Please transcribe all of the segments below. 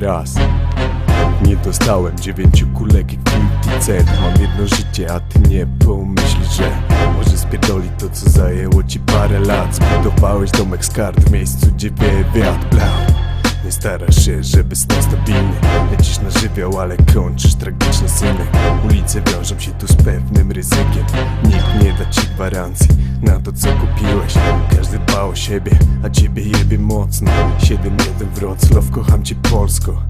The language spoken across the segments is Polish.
raz. Nie dostałem dziewięciu kulek 50 cent Mam jedno życie, a ty nie pomyślisz, że Może spierdoli to co zajęło ci parę lat. Zbudowałeś domek z kart w miejscu gdzie wieje wiatr Blau nie starasz się, żeby stał stabilny Lecisz na żywioł, ale kończysz tragicznie synek Ulice wiążą się tu z pewnym ryzykiem. Nikt nie da ci gwarancji na to co kupiłeś. Każdy dba o siebie, a ciebie jebie mocno. 7-1 Wrocław, kocham cię Polsko.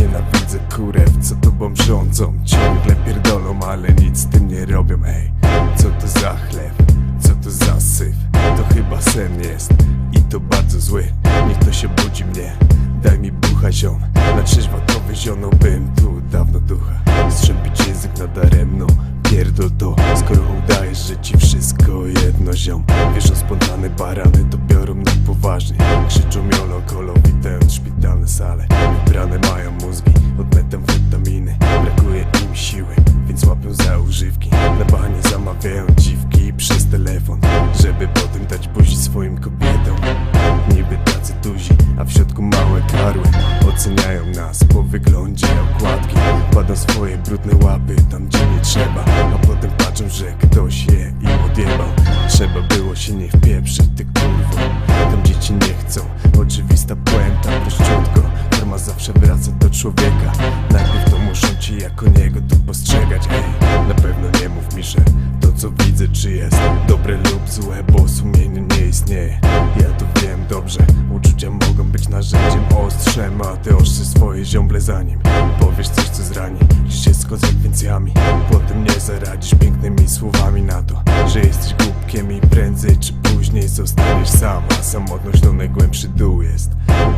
Nienawidzę kurew, co tobą rządzą. Ciągle pierdolą, ale nic z tym nie robią. Ej, co to za chleb, co to za syf? To chyba sen jest i to bardzo zły. Niech to się budzi mnie Daj mi bucha ziom. Na trzeźwo to wyzionąłbym tu dawno ducha. Strzępić język nadaremno Pierdol to, skoro udajesz, że ci wszystko jedno ziom. Wierzą spontane barany, to biorą na poważnie. Krzyczą miolo, kolo, witając szpitalne sale wyglądzie okładki. Kładą swoje brudne łapy tam gdzie nie trzeba. A potem patrzą, że ktoś je im odjebał. Trzeba było się nie wpieprzyć, ty kurwo. Tam dzieci nie chcą, oczywista puenta Prościutko, karma zawsze wraca do człowieka. Najpierw to muszą ci jako niego tu postrzegać Ej, na pewno nie mów mi, że to co widzę czy jest Dobre lub złe, bo sumienie nie istnieje. Ja to wiem dobrze, uczucia mogą ostrzem A ty ostrze swoje ziąble za nim. Powiesz coś co zrani, liczy z konsekwencjami. Potem nie zaradzisz pięknymi słowami na to Że jesteś głupkiem i prędzej czy później zostaniesz sam A samotność to najgłębszy dół jest.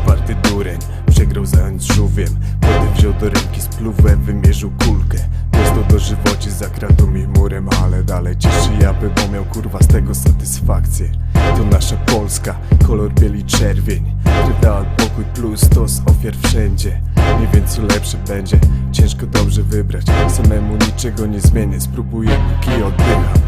Uparty dureń, przegrał zając żółwiem Potem wziął do ręki spluwę, wymierzył kulkę. Prosto do żywoci za kratą i murem Ale dalej cieszy japy, bo miał kurwa z tego satysfakcję To nasza Polska, kolor bieli czerwień. Ryda pokój plus stos ofiar wszędzie. Nie wiem co lepsze będzie, ciężko dobrze wybrać. Samemu niczego nie zmienię, spróbuję póki oddycham